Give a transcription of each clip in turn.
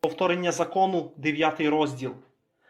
Повторення закону, 9 розділ.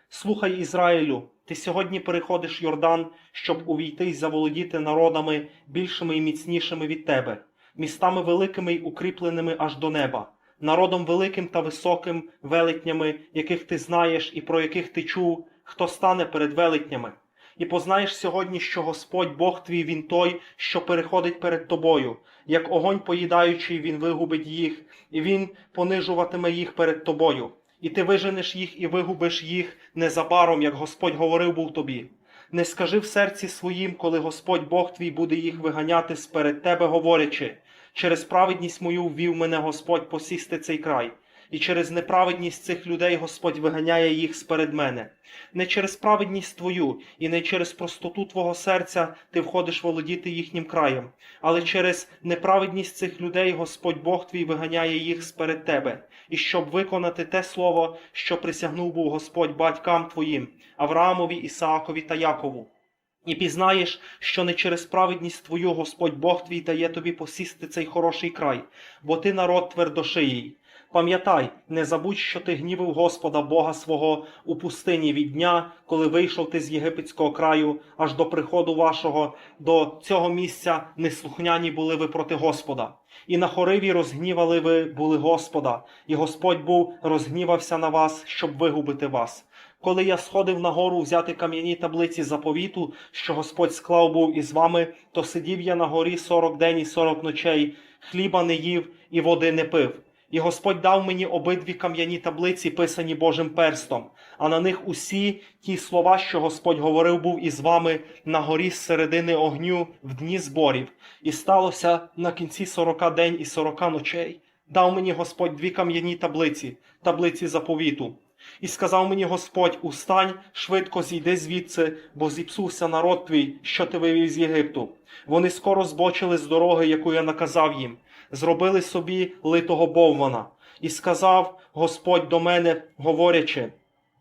Слухай Ізраїлю, ти сьогодні переходиш Йордан, щоб увійти й заволодіти народами більшими і міцнішими від тебе, містами великими й укріпленими аж до неба, народом великим та високим, велетнями, яких ти знаєш і про яких ти чув, хто стане перед велетнями. І познаєш сьогодні, що Господь Бог твій він той, що переходить перед тобою, як огонь поїдаючий, він вигубить їх, і він понижуватиме їх перед тобою. І ти виженеш їх і вигубиш їх незабаром, як Господь говорив був тобі. Не скажи в серці своїм, коли Господь Бог твій буде їх виганяти сперед тебе, говорячи, через праведність мою ввів мене Господь посісти цей край, і через неправедність цих людей Господь виганяє їх сперед мене. Не через праведність твою і не через простоту твого серця ти входиш володіти їхнім краєм, але через неправедність цих людей Господь Бог твій виганяє їх сперед тебе, і щоб виконати те слово, що присягнув був Господь батькам твоїм, Авраамові, Ісаакові та Якову. І пізнаєш, що не через праведність твою Господь Бог твій дає тобі посісти цей хороший край, бо ти народ твердошиїй. Пам'ятай, не забудь, що ти гнівив Господа Бога свого у пустині від дня, коли вийшов ти з єгипетського краю, аж до приходу вашого, до цього місця неслухняні були ви проти Господа. І на хориві розгнівали ви були Господа, і Господь був розгнівався на вас, щоб вигубити вас. Коли я сходив на гору взяти кам'яні таблиці заповіту, що Господь склав був із вами, то сидів я на горі сорок день і сорок ночей, хліба не їв і води не пив. І Господь дав мені обидві кам'яні таблиці, писані Божим перстом, а на них усі ті слова, що Господь говорив був із вами на горі з середини огню в дні зборів. І сталося на кінці сорока день і сорока ночей. Дав мені Господь дві кам'яні таблиці, таблиці заповіту. І сказав мені Господь: Устань, швидко зійди звідси, бо зіпсувся народ твій, що ти вивів з Єгипту. Вони скоро збочили з дороги, яку я наказав їм, зробили собі литого боввана. І сказав Господь до мене, говорячи: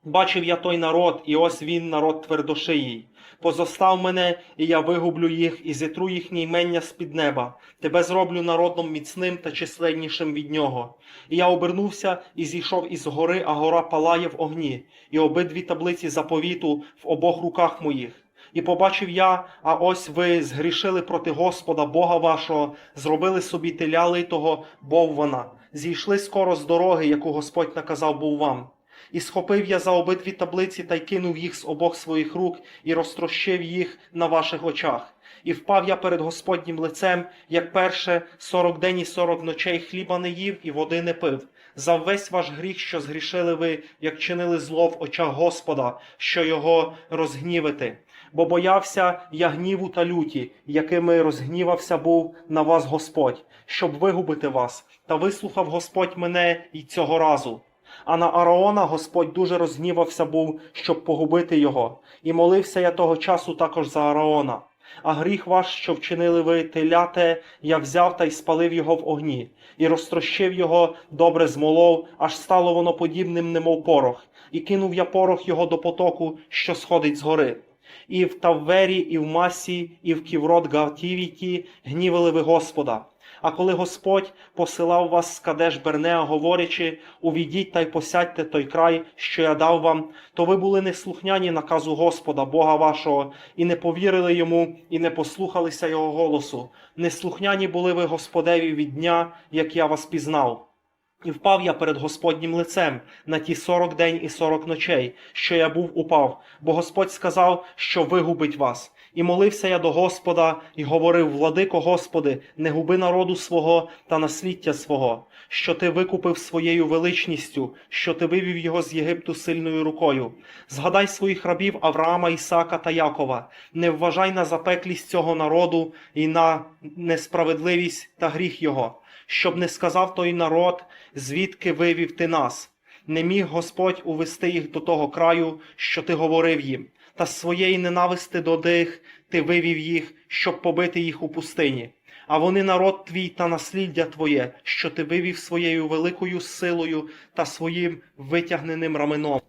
Бачив я той народ, і ось він, народ твердошиїй. Позостав мене, і я вигублю їх, і зітру їхнє ймення з-під неба. Тебе зроблю народом міцним та численнішим від нього. І я обернувся і зійшов із гори, а гора палає в огні, і обидві таблиці заповіту в обох руках моїх. І побачив я, а ось ви згрішили проти Господа, Бога вашого, зробили собі теля литого боввана, зійшли скоро з дороги, яку Господь наказав був вам. І схопив я за обидві таблиці та й кинув їх з обох своїх рук і розтрощив їх на ваших очах. І впав я перед Господнім лицем, як перше сорок день і сорок ночей хліба не їв і води не пив. За весь ваш гріх, що згрішили ви, як чинили зло в очах Господа, що його розгнівити. Бо боявся я гніву та люті, якими розгнівався був на вас Господь, щоб вигубити вас, та вислухав Господь мене і цього разу. А на Араона Господь дуже розгнівався був, щоб погубити його, і молився я того часу також за Араона. А гріх ваш, що вчинили ви теляте, я взяв та й спалив його в огні, і розтрощив його, добре змолов, аж стало воно подібним, немов порох, і кинув я порох його до потоку, що сходить з гори. І в Таввері, і в Масі, і в Ківрот Гатівіті гнівили ви Господа. А коли Господь посилав вас з Кадеш Бернеа, говорячи, увійдіть та й посядьте той край, що я дав вам, то ви були неслухняні наказу Господа, Бога вашого, і не повірили йому, і не послухалися його голосу. Неслухняні були ви Господеві від дня, як я вас пізнав. І впав я перед Господнім лицем на ті сорок день і сорок ночей, що я був упав, бо Господь сказав, що вигубить вас. І молився я до Господа, і говорив: Владико Господи, не губи народу свого та насліддя свого, що ти викупив своєю величністю, що ти вивів його з Єгипту сильною рукою. Згадай своїх рабів Авраама, Ісака та Якова, не вважай на запеклість цього народу і на несправедливість та гріх його, щоб не сказав той народ, звідки вивів ти нас. Не міг Господь увести їх до того краю, що ти говорив їм, та з своєї ненависти до них ти вивів їх, щоб побити їх у пустині. А вони народ твій та насліддя твоє, що ти вивів своєю великою силою та своїм витягненим раменом.